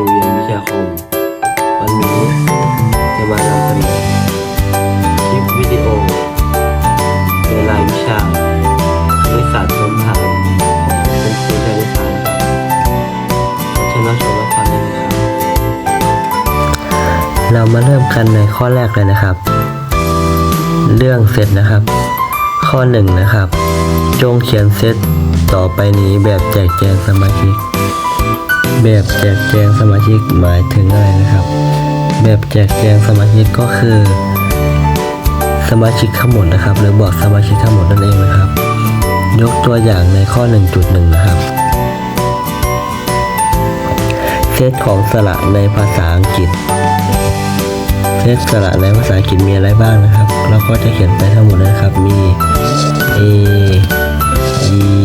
รเรียนวิชาคอมวันนี้จะมานำเสนอคลิปวิดีโอในรายวิชาคณิตศาสตร์พื้นฐานของคุณครูคณิตศาสตร์ครัเชิญรับชมรับฟังได้เลยครับเรามาเริ่มกันในข้อแรกเลยนะครับ เรื่องเซตนะครับ ข้อ 1 นะครับ จงเขียนเซตต่อไปนี้แบบแจกแจงสมาชิก แบบแจกแจงสมาชิกหมายถึงอะไรนะครับ แบบแจกแจงสมาชิกก็คือ สมาชิกทั้งหมดนะครับ หรือบอกสมาชิกทั้งหมดนั่นเองนะครับ ยกตัวอย่างในข้อ 1.1 นะครับเซตของสระในภาษาอังกฤษเซตสระในภาษาอังกฤษมีอะไรบ้างนะครับ เราก็จะเขียนไปทั้งหมดเลยนะครับมี A E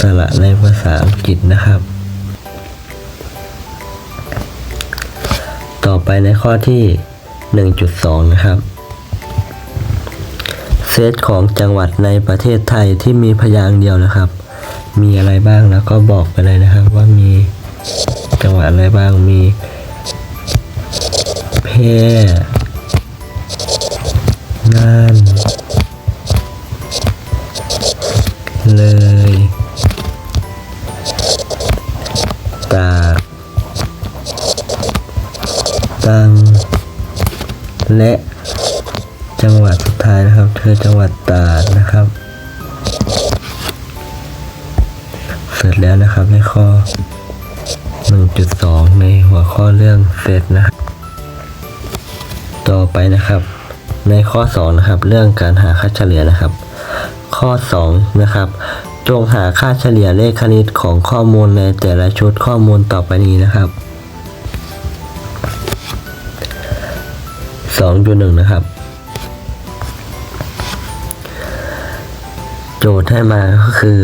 สระในภาษาอังกฤษนะครับ ต่อไปในข้อที่ 1.2 นะครับเซตของจังหวัดในประเทศไทยที่มีพยางค์เดียวนะครับ มีอะไรบ้างแล้วก็บอกไปเลยนะครับ ว่ามีจังหวัดอะไรบ้างมีแพร่น่าน ตัง และจังหวัดสุดท้ายนะครับ คือจังหวัดตราดนะครับ เสร็จแล้วนะครับในข้อ 1.2 ในหัวข้อเรื่องเซตนะครับต่อไปนะครับ ในข้อ 2 นะครับ เรื่องการหาค่าเฉลี่ยนะครับ ข้อ 2 นะครับจงหาค่าเฉลี่ยเลขคณิตของข้อมูลในแต่ละชุดข้อมูลต่อไปนี้นะครับ 2.1 นะครับ โจทย์ให้มาก็คือ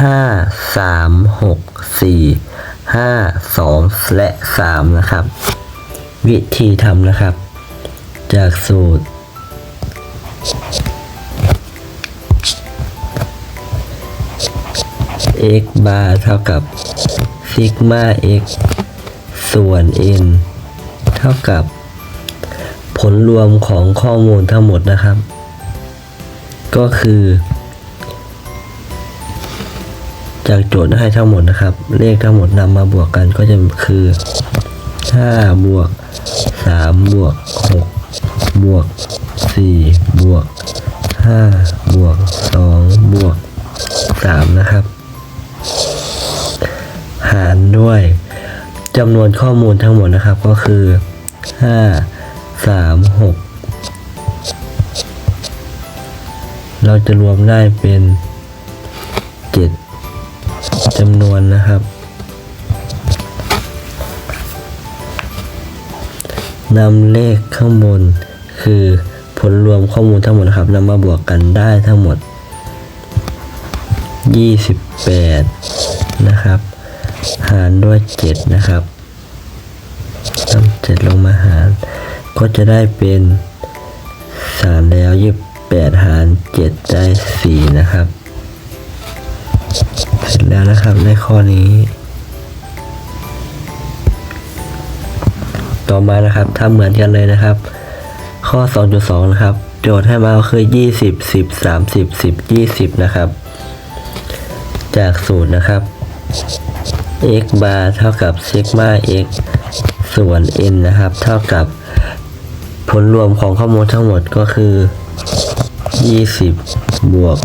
5 3 6 4 5 2 และ 3 นะครับ วิธีทำนะครับ จากสูตร x bar เท่ากับ sigma x ส่วน n เท่ากับ ผลรวมของข้อมูลทั้งหมดนะครับ ก็คือ จากโจทย์ให้ทั้งหมดนะครับ เลขทั้งหมดนำมาบวกกันก็จะคือ5บวก3บวก6บวก4บวก5บวก2บวก3นะครับ หารด้วยจำนวนข้อมูลทั้งหมดนะครับก็คือ5 3 6เราจะรวมได้เป็น7จำนวนนะครับ นำเลขข้างบน คือผลรวมข้อมูลทั้งหมดนะครับนำมาบวกกันได้ทั้งหมด 28 นะครับ หารด้วย 7 นะครับนำ7ลงมาหาร ก็จะได้เป็น3แล้ว28หาร7ได้4นะครับ เสร็จแล้วนะครับในข้อนี้ ต่อมานะครับทำเหมือนกันเลยนะครับ ข้อ 2.2 นะครับ โจทย์ให้มาคือ 20 10 30 10 20 นะครับ จากสูตรนะครับ x bar เท่ากับ sigma x ส่วน n นะครับ เท่ากับ ผลรวมของข้อมูลทั้งหมดก็คือ 20 บวก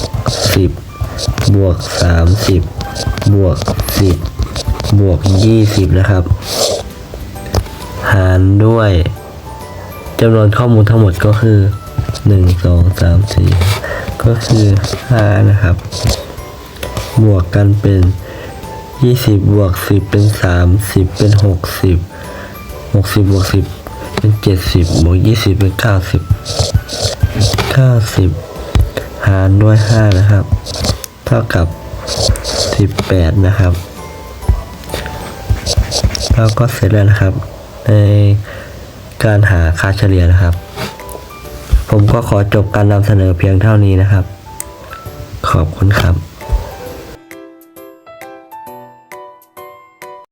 10 บวก 30 บวก 10 บวก 20 นะครับ หารด้วยจำนวนข้อมูลทั้งหมดก็คือ 1 2 3 4 ก็คือ 5 นะครับ บวกกันเป็น 20 บวก 10 เป็น 30 เป็น 60 60 บวก 10 เป็น70บวก20เป็น90 90หารด้วย5นะครับ เท่ากับ18นะครับแล้วก็เสร็จแล้วนะครับ ในการหาค่าเฉลี่ยนะครับ ผมก็ขอจบการนำเสนอเพียงเท่านี้นะครับ ขอบคุณครับ